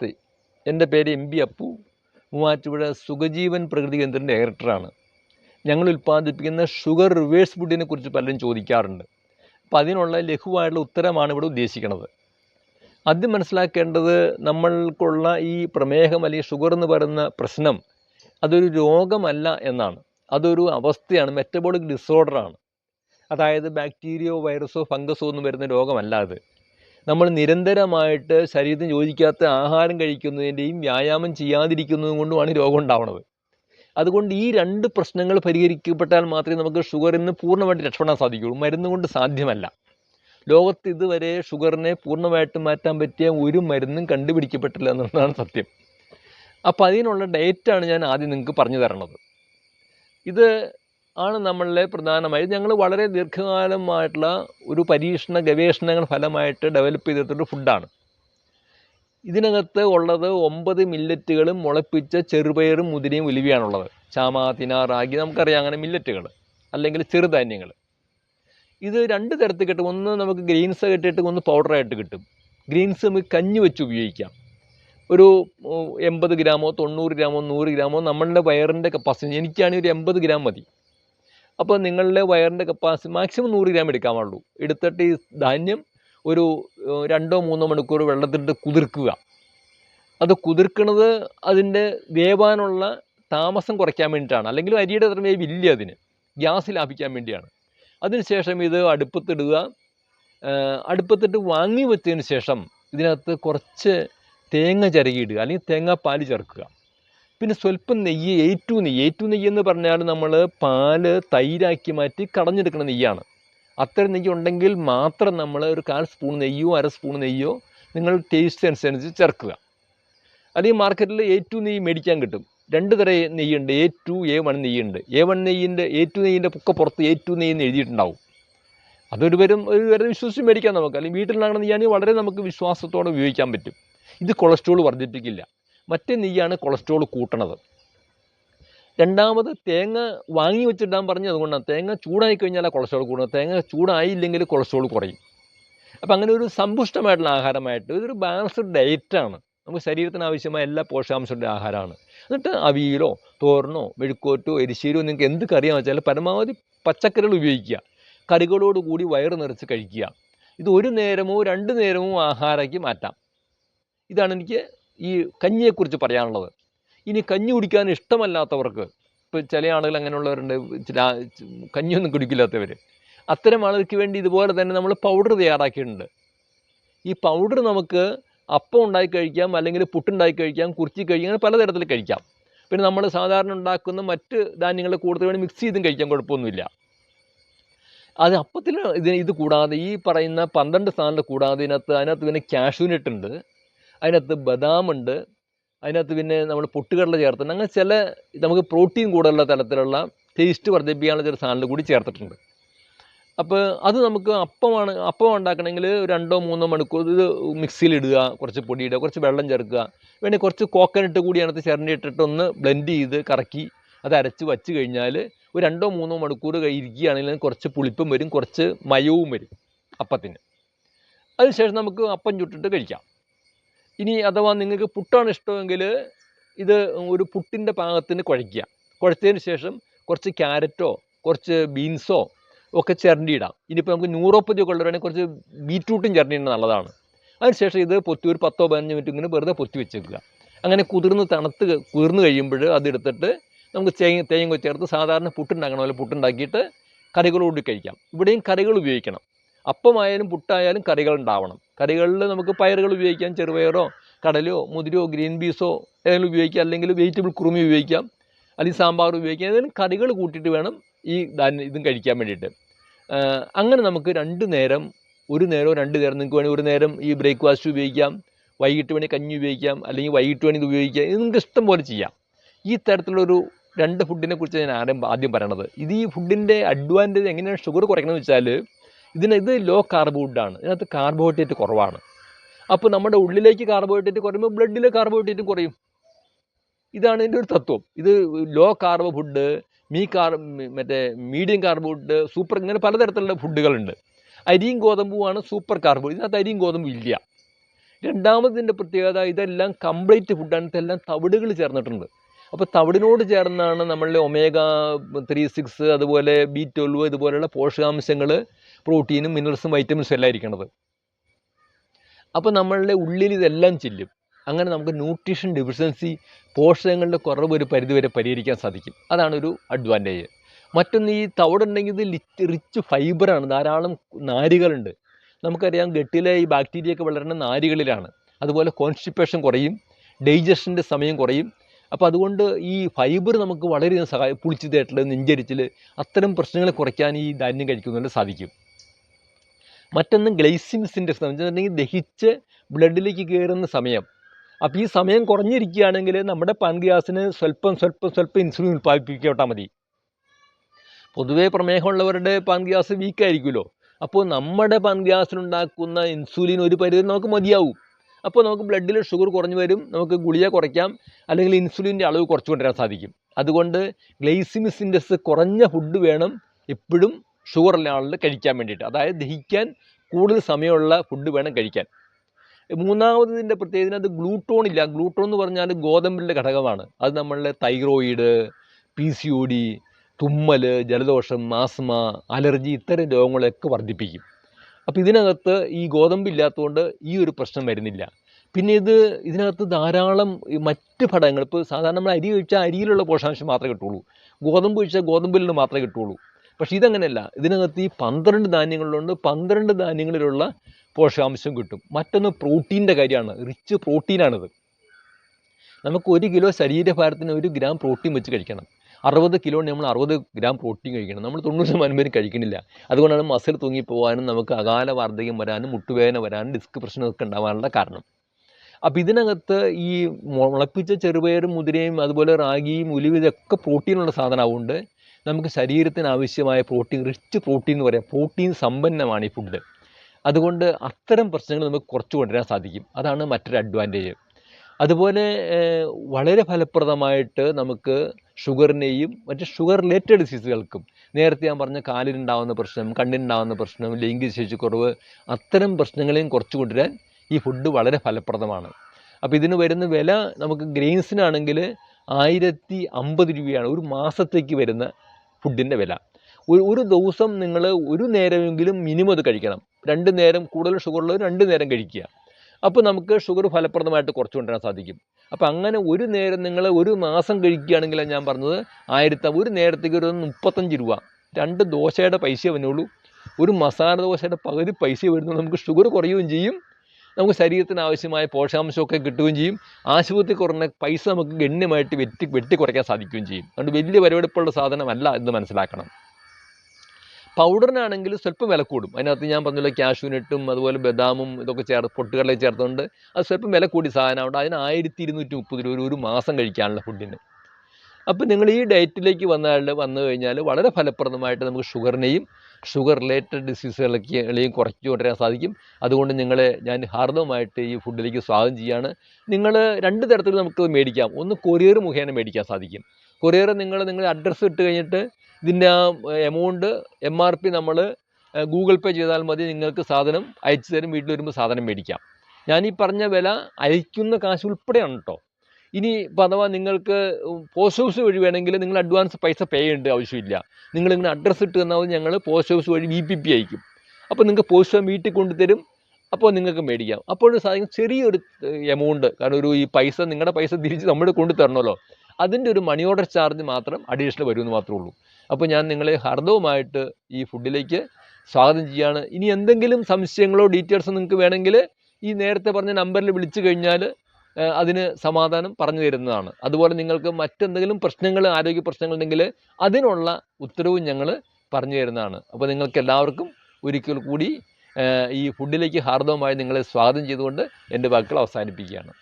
നമസ്തേ എന്റെ പേര് M B Appu. Muvattupuzha Sukhajeevan പ്രകൃതി കേന്ദ്രത്തിന്റെ ഡയറക്ടറാണ്. ഞങ്ങൾ ഉൽപ്പാദിപ്പിക്കുന്ന ഷുഗർ റിവേഴ്സ് ഫുഡിനെ കുറിച്ച് പലരും ചോദിക്കാറുണ്ട്. അപ്പോൾ അതിനുള്ള ലഘുവായിട്ടുള്ള ഉത്തരമാണ് ഇവിടെ ഉദ്ദേശിക്കുന്നത് ആദ്യം മനസ്സിലാക്കേണ്ടത് നമ്മൾക്കുള്ള ഈ പ്രമേഹം അല്ലെങ്കിൽ ഷുഗർ എന്ന് പറയുന്ന പ്രശ്നം അതൊരു രോഗമല്ല എന്നാണ്. അതൊരു അവസ്ഥയാണ് മെറ്റബോളിക് ഡിസോർഡറാണ് അതായത് ബാക്ടീരിയോ വൈറസോ ഫംഗസോ ഒന്നും വരുന്ന രോഗമല്ല അത്. നമ്മൾ നിരന്തരമായിട്ട് ശരീരത്തിന് യോജിക്കാത്ത ആഹാരം കഴിക്കുന്നതിന്റെയും വ്യായാമം ചെയ്യാതിരിക്കുന്നതും കൊണ്ടുമാണ് രോഗം ഉണ്ടാവുന്നത്. അതുകൊണ്ട് ഈ രണ്ട് പ്രശ്നങ്ങൾ പരിഹരിക്കപ്പെട്ടാൽ മാത്രമേ നമുക്ക് ഷുഗറിൽ നിന്ന് പൂർണമായിട്ട് രക്ഷപ്പെടാൻ സാധിക്കുകയുള്ളൂ. മരുന്ന് കൊണ്ട് സാധ്യമല്ല. ലോകത്ത് ഇതുവരെ ഷുഗറിനെ പൂർണമായിട്ട് മാറ്റാൻ പറ്റിയ ഒരു മരുന്നും കണ്ടുപിടിക്കപ്പെട്ടില്ല എന്നുള്ളതാണ് സത്യം. അപ്പോൾ അതിനുള്ള ഡയറ്റാണ് ഞാൻ ആദ്യം നിങ്ങൾക്ക് പറഞ്ഞു തരണത്. ഇത് ആണ് നമ്മളിലെ പ്രധാനമായും. ഞങ്ങൾ വളരെ ദീർഘകാലമായിട്ടുള്ള ഒരു പരീക്ഷണ ഗവേഷണങ്ങൾ ഫലമായിട്ട് ഡെവലപ്പ് ചെയ്തിട്ടുള്ള ഫുഡാണ് ഇതിനകത്ത് ഉള്ളത് ഒമ്പത് മില്ലറ്റുകളും മുളപ്പിച്ച ചെറുപയറും മുതിരയും ഉലുവിയാണുള്ളത്. ചാമ തിന റാഗി നമുക്കറിയാം അങ്ങനെ മില്ലറ്റുകൾ അല്ലെങ്കിൽ ചെറുധാന്യങ്ങൾ ഇത് രണ്ട് തരത്തിൽ കിട്ടും. ഒന്ന് നമുക്ക് ഗ്രീൻസ് കിട്ടിയിട്ട് ഒന്ന് പൗഡറായിട്ട് കിട്ടും. ഗ്രീൻസ് നമുക്ക് കഞ്ഞി വെച്ച് ഉപയോഗിക്കാം. ഒരു എൺപത് ഗ്രാമോ തൊണ്ണൂറ് ഗ്രാമോ നൂറ് ഗ്രാമോ നമ്മളുടെ വയറിന്റെ കപ്പാസിറ്റി എനിക്കാണെങ്കിൽ ഒരു എൺപത് ഗ്രാം മതി. അപ്പോൾ നിങ്ങളുടെ വയറിന്റെ കപ്പാസിറ്റി മാക്സിമം നൂറ് ഗ്രാം എടുക്കാൻ പാടുള്ളൂ എടുത്തിട്ട് ഈ ധാന്യം ഒരു രണ്ടോ മൂന്നോ മണിക്കൂർ വെള്ളത്തിലിട്ട് കുതിർക്കുക. അത് കുതിർക്കുന്നത് അതിന്റെ വേവാനുള്ള താമസം കുറയ്ക്കാൻ വേണ്ടിയിട്ടാണ്. അല്ലെങ്കിൽ അരിയുടെ അത്ര വേവില്ല അതിന്. ഗ്യാസ് ലാഭിക്കാൻ വേണ്ടിയാണ്. അതിനുശേഷം ഇത് അടുപ്പത്തിടുക. അടുപ്പത്തിട്ട് വാങ്ങി വെച്ചതിന് ശേഷം ഇതിനകത്ത് കുറച്ച് തേങ്ങ ചിരകിയിടുക. അല്ലെങ്കിൽ തേങ്ങാപ്പാൽ ചേർക്കുക. പിന്നെ സ്വല്പം നെയ്യ് ഏറ്റു നെയ്യ്. ഏറ്റു നെയ്യ് എന്ന് പറഞ്ഞാൽ നമ്മൾ പാൽ തൈരാക്കി മാറ്റി കടഞ്ഞെടുക്കുന്ന നെയ്യാണ്. അത്തരം നെയ്യ് ഉണ്ടെങ്കിൽ മാത്രം നമ്മൾ ഒരു കാൽ സ്പൂൺ നെയ്യോ അര സ്പൂൺ നെയ്യോ നിങ്ങൾ ടേസ്റ്റ് അനുസരിച്ച് ചേർക്കുക. അല്ലെങ്കിൽ മാർക്കറ്റിൽ എ ടു നെയ്യ് മേടിക്കാൻ കിട്ടും. രണ്ട് തരം നെയ്യുണ്ട്. എ ടു എ വൺ നെയ്യുണ്ട്. എ വൺ നെയ്യിന്റെ എ ടു നെയ്യിന്റെ പൊക്കെ പുറത്ത് എ ടു നെയ്യ് എന്ന് എഴുതിയിട്ടുണ്ടാവും. അതൊരു വരും ഒരു വരെ വിശ്വസിച്ച് മേടിക്കാം നമുക്ക്. അല്ലെങ്കിൽ വീട്ടിലുണ്ടാകുന്ന നെയ്യാണെങ്കിൽ വളരെ നമുക്ക് വിശ്വാസത്തോടെ ഉപയോഗിക്കാൻ പറ്റും. ഇത് കൊളസ്ട്രോൾ വർദ്ധിപ്പിക്കില്ല. മറ്റേ നെയ്യാണ് കൊളസ്ട്രോൾ കൂട്ടണത്. രണ്ടാമത് തേങ്ങ വാങ്ങി വെച്ചിടാൻ പറഞ്ഞത് അതുകൊണ്ടാണ്. തേങ്ങ ചൂടായി കഴിഞ്ഞാൽ കൊളസ്ട്രോൾ കൂടുന്നത്. തേങ്ങ ചൂടായില്ലെങ്കിൽ കൊളസ്ട്രോൾ കുറയും. അപ്പം അങ്ങനെ ഒരു സമ്പുഷ്ടമായിട്ടുള്ള ആഹാരമായിട്ട് ഇതൊരു ബാലൻസ്ഡ് ഡയറ്റാണ് നമുക്ക് ശരീരത്തിന് ആവശ്യമായ എല്ലാ പോഷകാംശങ്ങളുടെ ആഹാരമാണ്. എന്നിട്ട് അവിയിലോ തോരനോ മെഴുക്കോറ്റോ എരിശ്ശേരിയോ നിങ്ങൾക്ക് എന്ത് കറിയാണെന്ന് വെച്ചാൽ പരമാവധി പച്ചക്കറികൾ ഉപയോഗിക്കുക. കറികളോട് കൂടി വയറ് നിറച്ച് കഴിക്കുക. ഇത് ഒരു നേരമോ രണ്ട് നേരമോ ആഹാരമാക്കി മാറ്റാം. ഇതാണ് എനിക്ക് ഈ കഞ്ഞിയെക്കുറിച്ച് പറയാനുള്ളത്. ഇനി കഞ്ഞി കുടിക്കാൻ ഇഷ്ടമല്ലാത്തവർക്ക് ഇപ്പോൾ ചില ആളുകൾ അങ്ങനെയുള്ളവരുണ്ട് കഞ്ഞിയൊന്നും കുടിക്കില്ലാത്തവർ അത്തരം ആളുകൾക്ക് വേണ്ടി ഇതുപോലെ തന്നെ നമ്മൾ പൗഡർ തയ്യാറാക്കിയിട്ടുണ്ട്. ഈ പൗഡർ നമുക്ക് അപ്പം ഉണ്ടാക്കി കഴിക്കാം അല്ലെങ്കിൽ പുട്ടുണ്ടാക്കി കഴിക്കാം കുറിച്ചി കഴിക്കാം അങ്ങനെ പലതരത്തിൽ കഴിക്കാം. പിന്നെ നമ്മൾ സാധാരണ ഉണ്ടാക്കുന്ന മറ്റ് ധാന്യങ്ങൾ കൂടുതൽ വേണ്ടി മിക്സ് ചെയ്തും കഴിക്കാൻ കുഴപ്പമൊന്നുമില്ല. അത് അപ്പത്തിൽ ഇത് ഇത് കൂടാതെ ഈ പറയുന്ന പന്ത്രണ്ട് സാധനങ്ങൾ കൂടാതെ ഇതിനകത്ത് അതിനകത്ത് പിന്നെ കാഷ്യൂനട്ട് അതിനകത്ത് ബദാമുണ്ട്. അതിനകത്ത് പിന്നെ നമ്മൾ പൊട്ടുകടല ചേർത്തിട്ടുണ്ട്. അങ്ങനെ ചില നമുക്ക് പ്രോട്ടീൻ കൂടുതലുള്ള തരത്തിലുള്ള ടേസ്റ്റ് വർദ്ധിപ്പിക്കാനുള്ള ചില സാധനങ്ങൾ കൂടി ചേർത്തിട്ടുണ്ട്. അപ്പോൾ അത് നമുക്ക് അപ്പമാണ് അപ്പം ഉണ്ടാക്കണമെങ്കിൽ രണ്ടോ മൂന്നോ മണിക്കൂർ ഇത് മിക്സിയിലിടുക കുറച്ച് പൊടിയിടുക കുറച്ച് വെള്ളം ചേർക്കുക. വേണമെങ്കിൽ കുറച്ച് കോക്കനട്ട് കൂടി അതിനകത്ത് ചിരണ്ടിയിട്ടിട്ട് ഒന്ന് ബ്ലെൻഡ് ചെയ്ത് കറക്കി അത് അരച്ച് വച്ച് കഴിഞ്ഞാൽ ഒരു രണ്ടോ മൂന്നോ മണിക്കൂർ ഇരിക്കുകയാണെങ്കിൽ കുറച്ച് പുളിപ്പും വരും കുറച്ച് മയവും വരും അപ്പത്തിന്. അതിനുശേഷം നമുക്ക് അപ്പം ചുട്ടിട്ട് കഴിക്കാം. ഇനി അഥവാ നിങ്ങൾക്ക് പുട്ടാണ് ഇഷ്ടമെങ്കിൽ ഇത് ഒരു പുട്ടിന്റെ പാകത്തിന് കുഴയ്ക്കുക. കുഴച്ചതിന് ശേഷം കുറച്ച് ക്യാരറ്റോ കുറച്ച് ബീൻസോ ഒക്കെ ചിരണ്ടിയിടാം. ഇനിയിപ്പോൾ നമുക്ക് ന്യൂറോപ്പതി ഒക്കെ ഉള്ളവരാണെങ്കിൽ കുറച്ച് ബീറ്റ്റൂട്ടും ചിരണ്ടിയിടുന്നത് നല്ലതാണ്. അതിനുശേഷം ഇത് പൊത്തി ഒരു പത്തോ പതിനഞ്ച് മിനിറ്റ് ഇങ്ങനെ വെറുതെ പൊത്തി വെച്ചേക്കുക. അങ്ങനെ കുതിർന്ന് തണുത്ത് കുതിർന്ന് കഴിയുമ്പോൾ അതെടുത്തിട്ട് നമുക്ക് തേങ്ങ തേങ്ങ ചേർത്ത് സാധാരണ പുട്ടുണ്ടാക്കണ പോലെ പുട്ടുണ്ടാക്കിയിട്ട് കറികളോട് കഴിക്കാം. ഇവിടെയും കറികൾ ഉപയോഗിക്കണം. അപ്പമായാലും പുട്ടായാലും കറികൾ ഉണ്ടാവണം. കറികളിൽ നമുക്ക് പയറുകൾ ഉപയോഗിക്കാം ചെറുപയറോ കടലയോ മുതിരയോ ഗ്രീൻ പീസോ ഏതെങ്കിലും ഉപയോഗിക്കാം. അല്ലെങ്കിൽ വെജിറ്റബിൾ കുറുമി ഉപയോഗിക്കാം. അല്ലെങ്കിൽ സാമ്പാർ ഉപയോഗിക്കാം. ഏതെങ്കിലും കറികൾ കൂട്ടിയിട്ട് വേണം ഈ ധാന്യം ഇതും കഴിക്കാൻ വേണ്ടിയിട്ട്. അങ്ങനെ നമുക്ക് രണ്ട് നേരം ഒരു നേരമോ രണ്ട് നേരം നിങ്ങൾക്ക് വേണമെങ്കിൽ ഒരു നേരം ഈ ബ്രേക്ക്ഫാസ്റ്റ് ഉപയോഗിക്കാം. വൈകിട്ട് വേണമെങ്കിൽ കഞ്ഞി ഉപയോഗിക്കാം. അല്ലെങ്കിൽ വൈകിട്ട് വേണമെങ്കിൽ ഉപയോഗിക്കാം. ഇത് നിങ്ങൾക്ക് ഇഷ്ടം പോലെ ചെയ്യാം. ഈ തരത്തിലുള്ളൊരു രണ്ട് ഫുഡിനെ കുറിച്ച് ഞാൻ ആദ്യം ആദ്യം പറയണത്. ഇത് ഈ ഫുഡിന്റെ അഡ്വാന്റേജ് എങ്ങനെയാണ് ഷുഗർ കുറയ്ക്കണമെന്ന് വെച്ചാൽ ഇതിന് ഇത് ലോ കാർബ് ആണ്. ഇതിനകത്ത് കാർബോഹൈഡ്രേറ്റ് കുറവാണ്. അപ്പോൾ നമ്മുടെ ഉള്ളിലേക്ക് കാർബോഹൈഡ്രേറ്റ് കുറയുമ്പോൾ ബ്ലഡിലെ കാർബോഹൈഡ്രേറ്റും കുറയും. ഇതാണ് ഇതിന്റെ ഒരു തത്വം. ഇത് ലോ കാർബ് ഫുഡ് മീ കാർ മറ്റേ മീഡിയം കാർബ് ഫുഡ് സൂപ്പർ ഇങ്ങനെ പലതരത്തിലുള്ള ഫുഡുകളുണ്ട്. അരിയും ഗോതമ്പുമാണ് സൂപ്പർ കാർബ് ഇതിനകത്ത് അരിയും ഗോതമ്പും ഇല്ല. രണ്ടാമതിന്റെ പ്രത്യേകത ഇതെല്ലാം കംപ്ലീറ്റ് ഫുഡാണ് ഇതെല്ലാം തവിടുകൾ ചേർന്നിട്ടുണ്ട്. അപ്പോൾ തവിടിനോട് ചേർന്നാണ് നമ്മളുടെ ഒമേഗ ത്രീ സിക്സ് അതുപോലെ ബി ട്വൽവ് ഇതുപോലെയുള്ള പോഷകാംശങ്ങൾ പ്രോട്ടീനും മിനറൽസും വൈറ്റമിൻസും എല്ലാം ഇരിക്കുന്നത് അപ്പോൾ നമ്മളുടെ ഉള്ളിൽ ഇതെല്ലാം ചെല്ലും. അങ്ങനെ നമുക്ക് ന്യൂട്രീഷൻ ഡെഫിഷ്യൻസി പോഷകങ്ങളുടെ കുറവ് ഒരു പരിധിവരെ പരിഹരിക്കാൻ സാധിക്കും. അതാണ് ഒരു അഡ്വാന്റേജ്. മറ്റൊന്ന് ഈ തവിടുണ്ടെങ്കിൽ ഇത് ലിറ്റ് റിച്ച് ഫൈബറാണ്. ധാരാളം നാരുകളുണ്ട്. നമുക്കറിയാം ഗട്ടിലെ ഈ ബാക്ടീരിയ ഒക്കെ വളരുന്ന നാരുകളിലാണ്. അതുപോലെ കോൺസ്റ്റിപ്പേഷൻ കുറയും. ഡൈജഷന്റെ സമയം കുറയും. അപ്പോൾ അതുകൊണ്ട് ഈ ഫൈബർ നമുക്ക് വളരെയധികം സഹായം പുളിച്ചതായിട്ടുള്ള നെഞ്ചരിച്ചിൽ അത്തരം പ്രശ്നങ്ങളെ കുറയ്ക്കാൻ ഈ ധാന്യം കഴിക്കുന്നതിന് സാധിക്കും. മറ്റൊന്ന് ഗ്ലൈസിൻസിന്റെ ഇൻഡെക്സ് വെച്ചിട്ടുണ്ടെങ്കിൽ ദഹിച്ച് ബ്ലഡിലേക്ക് കയറുന്ന സമയം. അപ്പോൾ ഈ സമയം കുറഞ്ഞിരിക്കുകയാണെങ്കിൽ നമ്മുടെ പാൻഗ്യാസിന് സ്വല്പം സ്വല്പം സ്വല്പം ഇൻസുലിൻ ഉൽപ്പാദിപ്പിക്കോട്ടാൽ മതി. പൊതുവേ പ്രമേഹമുള്ളവരുടെ പാൻഗ്യാസ് വീക്കായിരിക്കുമല്ലോ അപ്പോൾ നമ്മുടെ പാൻഗ്യാസിനുണ്ടാക്കുന്ന ഇൻസുലിൻ ഒരു പരിധി നമുക്ക് മതിയാവും. അപ്പോൾ നമുക്ക് ബ്ലഡിൽ ഷുഗർ കുറഞ്ഞു വരും നമുക്ക് ഗുളിക കുറയ്ക്കാം അല്ലെങ്കിൽ ഇൻസുലിന്റെ അളവ് കുറച്ച് കൊണ്ടുവരാൻ സാധിക്കും. അതുകൊണ്ട് ഗ്ലൈസിമിസ് കുറഞ്ഞ ഫുഡ് വേണം എപ്പോഴും ഷുഗർ ഉള്ള ആളിൽ കഴിക്കാൻ വേണ്ടിയിട്ട്. അതായത് ദഹിക്കാൻ കൂടുതൽ സമയമുള്ള ഫുഡ് വേണം കഴിക്കാൻ. മൂന്നാമതിന്റെ പ്രത്യേകത അത് ഗ്ലൂട്ടോൺ ഇല്ല. ഗ്ലൂട്ടോൺ എന്ന് പറഞ്ഞാൽ ഗോതമ്പിന്റെ ഘടകമാണ്. അത് നമ്മളുടെ thyroid P C O D തുമ്മൽ ജലദോഷം ആസ്മ അലർജി ഇത്തരം രോഗങ്ങളൊക്കെ വർദ്ധിപ്പിക്കും. അപ്പോൾ ഇതിനകത്ത് ഈ ഗോതമ്പ് ഗോതമ്പില്ലാത്തതുകൊണ്ട് ഈ ഒരു പ്രശ്നം വരുന്നില്ല. പിന്നെ ഇത് ഇതിനകത്ത് ധാരാളം മറ്റ് ഘടകങ്ങൾ ഇപ്പോൾ സാധാരണ നമ്മൾ അരി കഴിച്ചാൽ അരിയിലുള്ള പോഷകാംശം മാത്രമേ കിട്ടുള്ളൂ. ഗോതമ്പ് കഴിച്ചാൽ ഗോതമ്പിൽ നിന്ന് മാത്രമേ കിട്ടുള്ളൂ. പക്ഷേ ഇതങ്ങനെയല്ല. ഇതിനകത്ത് ഈ പന്ത്രണ്ട് ധാന്യങ്ങളിലുണ്ട്. പന്ത്രണ്ട് ധാന്യങ്ങളിലുള്ള പോഷകാംശം കിട്ടും. മറ്റൊന്ന് പ്രോട്ടീന്റെ കാര്യമാണ്. റിച്ച് പ്രോട്ടീനാണിത്. നമുക്ക് ഒരു കിലോ ശരീരഭാരത്തിന് ഒരു ഗ്രാം പ്രോട്ടീൻ വെച്ച് കഴിക്കണം. അറുപത് കിലോ നമ്മൾ അറുപത് ഗ്രാം പ്രോട്ടീൻ കഴിക്കണം. നമ്മൾ തൊണ്ണൂറ് ശതമാനം പേരും കഴിക്കണില്ല അതുകൊണ്ടാണ് മസിൽ തൂങ്ങി പോകാനും നമുക്ക് അകാല വാർദ്ധക്യം വരാനും മുട്ടുവേദന വരാനും ഡിസ്ക് പ്രശ്നമൊക്കെ ഉണ്ടാകാനുള്ള കാരണം. അപ്പോൾ ഇതിനകത്ത് ഈ മുളപ്പിച്ച ചെറുപയറും മുതിരയും അതുപോലെ റാഗിയും ഉലുവ ഇതൊക്കെ പ്രോട്ടീനുള്ള സാധനമാവുകൊണ്ട് നമുക്ക് ശരീരത്തിന് ആവശ്യമായ പ്രോട്ടീൻ റിച്ച് പ്രോട്ടീൻ എന്ന് പറയാം. പ്രോട്ടീൻ സമ്പന്നമാണ് ഈ ഫുഡ് അതുകൊണ്ട് അത്തരം പ്രശ്നങ്ങൾ നമുക്ക് കുറച്ച് കൊണ്ടുവരാൻ സാധിക്കും. അതാണ് മറ്റൊരു അഡ്വാന്റേജ് അതുപോലെ വളരെ ഫലപ്രദമായിട്ട് നമുക്ക് ഷുഗറിനെയും മറ്റ് ഷുഗർ റിലേറ്റഡ് ഡിസീസുകൾക്കും നേരത്തെ ഞാൻ പറഞ്ഞ കാലിനുണ്ടാവുന്ന പ്രശ്നം കണ്ണിനുണ്ടാവുന്ന പ്രശ്നം ലൈംഗിക കുറവ് അത്തരം പ്രശ്നങ്ങളെയും കുറച്ച് കൊണ്ടുവരാൻ ഈ ഫുഡ് വളരെ ഫലപ്രദമാണ്. അപ്പോൾ ഇതിന് വരുന്ന വില നമുക്ക് ഗ്രെയിൻസിനാണെങ്കിൽ ആയിരത്തി അമ്പത് രൂപയാണ് ഒരു മാസത്തേക്ക് വരുന്ന ഫുഡിന്റെ വില. ഒരു ഒരു ദിവസം നിങ്ങൾ ഒരു നേരമെങ്കിലും മിനിമം അത് കഴിക്കണം. രണ്ട് നേരം കൂടുതൽ ഷുഗറുള്ളവർ രണ്ട് നേരം കഴിക്കുക. അപ്പോൾ നമുക്ക് ഷുഗർ ഫലപ്രദമായിട്ട് കുറച്ച് കൊണ്ടുവരാൻ സാധിക്കും. അപ്പോൾ അങ്ങനെ ഒരു നേരം നിങ്ങൾ ഒരു മാസം കഴിക്കുകയാണെങ്കിൽ ഞാൻ പറഞ്ഞത് ആയിരത്തി ഒരു നേരത്തേക്ക് ഒരു മുപ്പത്തഞ്ച് രൂപ രണ്ട് ദോശയുടെ പൈസ വന്നുള്ളൂ. ഒരു മസാല ദോശയുടെ പകുതി പൈസ വരുന്നു നമുക്ക് ഷുഗർ കുറയുകയും ചെയ്യും. നമുക്ക് ശരീരത്തിന് ആവശ്യമായ പോഷകാംശമൊക്കെ കിട്ടുകയും ചെയ്യും. ആശുപത്രി കുറഞ്ഞ പൈസ നമുക്ക് ഗണ്യമായിട്ട് വെട്ടി വെട്ടി കുറയ്ക്കാൻ സാധിക്കുകയും ചെയ്യും. അതുകൊണ്ട് വലിയ വരവെടുപ്പുള്ള സാധനമല്ല എന്ന് മനസ്സിലാക്കണം. പൗഡറിനാണെങ്കിൽ സ്വല്പം വില കൂടും. അതിനകത്ത് ഞാൻ പറഞ്ഞല്ലോ കാഷ്യൂനട്ടും അതുപോലെ ബദാമും ഇതൊക്കെ ചേർത്ത് പൊട്ടുകടല ചേർത്തുകൊണ്ട് അത് സ്വല്പം വില കൂടി സാധനമുണ്ട് അതിന് ആയിരത്തി ഇരുന്നൂറ്റി മുപ്പത് രൂപ ഒരു മാസം കഴിക്കാനുള്ള ഫുഡിന് അപ്പോൾ നിങ്ങൾ ഈ ഡയറ്റിലേക്ക് വന്നാൽ വന്നു കഴിഞ്ഞാൽ വളരെ ഫലപ്രദമായിട്ട് നമുക്ക് ഷുഗറിനെയും ഷുഗർ റിലേറ്റഡ് ഡിസീസുകളെയും കുറച്ചു കൊണ്ടുവരാൻ സാധിക്കും. അതുകൊണ്ട് നിങ്ങളെ ഞാൻ ഹാർദവമായിട്ട് ഈ ഫുഡിലേക്ക് സ്വാഗതം ചെയ്യാണ്. നിങ്ങൾ രണ്ട് തരത്തിൽ നമുക്ക് മേടിക്കാം. ഒന്ന് കൊറിയർ മുഖേന മേടിക്കാൻ സാധിക്കും. കൊറിയർ നിങ്ങൾ നിങ്ങളുടെ അഡ്രസ്സ് ഇട്ട് കഴിഞ്ഞിട്ട് ഇതിന്റെ ആ എമൗണ്ട് എം ആർ പി നമ്മൾ ഗൂഗിൾ പേ ചെയ്താൽ മതി. നിങ്ങൾക്ക് സാധനം അയച്ചു തരും. വീട്ടിൽ വരുമ്പോൾ സാധനം മേടിക്കാം. ഞാൻ ഈ പറഞ്ഞ വില അയക്കുന്ന കാശ് ഉൾപ്പെടെയാണ് കേട്ടോ ഇനി ഇപ്പോൾ അഥവാ നിങ്ങൾക്ക് പോസ്റ്റ് ഓഫീസ് വഴി വേണമെങ്കിൽ നിങ്ങൾ അഡ്വാൻസ് പൈസ പേ ചെയ്യേണ്ട ആവശ്യമില്ല. നിങ്ങളിങ്ങനെ അഡ്രസ്സ് ഇട്ട് തന്നാൽ ഞങ്ങൾ പോസ്റ്റ് ഓഫീസ് വഴി വി പി പി അയക്കും. അപ്പോൾ നിങ്ങൾക്ക് പോസ്റ്റ് വീട്ടിൽ കൊണ്ടുതരും അപ്പോൾ നിങ്ങൾക്ക് മേടിക്കാം. അപ്പോൾ സാധിക്കും ചെറിയൊരു എമൗണ്ട് കാരണം ഒരു ഈ പൈസ നിങ്ങളുടെ പൈസ തിരിച്ച് നമ്മൾ കൊണ്ടു തരണമല്ലോ. അതിന്റെ ഒരു മണി ഓർഡർ ചാർജ് മാത്രം അഡീഷണൽ വരുമെന്ന് മാത്രമേ ഉള്ളൂ. അപ്പോൾ ഞാൻ നിങ്ങളെ ഹർദവുമായിട്ട് ഈ ഫുഡിലേക്ക് സ്വാഗതം ചെയ്യാണ്. ഇനി എന്തെങ്കിലും സംശയങ്ങളോ ഡീറ്റെയിൽസോ നിങ്ങൾക്ക് വേണമെങ്കിൽ ഈ നേരത്തെ പറഞ്ഞ നമ്പറിൽ വിളിച്ചു കഴിഞ്ഞാൽ അതിന് സമാധാനം പറഞ്ഞു തരുന്നതാണ്. അതുപോലെ നിങ്ങൾക്ക് മറ്റെന്തെങ്കിലും പ്രശ്നങ്ങൾ ആരോഗ്യ പ്രശ്നങ്ങൾ ഉണ്ടെങ്കിൽ അതിനുള്ള ഉത്തരവും ഞങ്ങൾ പറഞ്ഞു തരുന്നതാണ്. അപ്പോൾ നിങ്ങൾക്ക് എല്ലാവർക്കും ഒരിക്കൽ കൂടി ഈ ഫുഡിലേക്ക് ഹാർദവമായി നിങ്ങളെ സ്വാഗതം ചെയ്തുകൊണ്ട് എന്റെ വാക്കുകൾ അവസാനിപ്പിക്കുകയാണ്.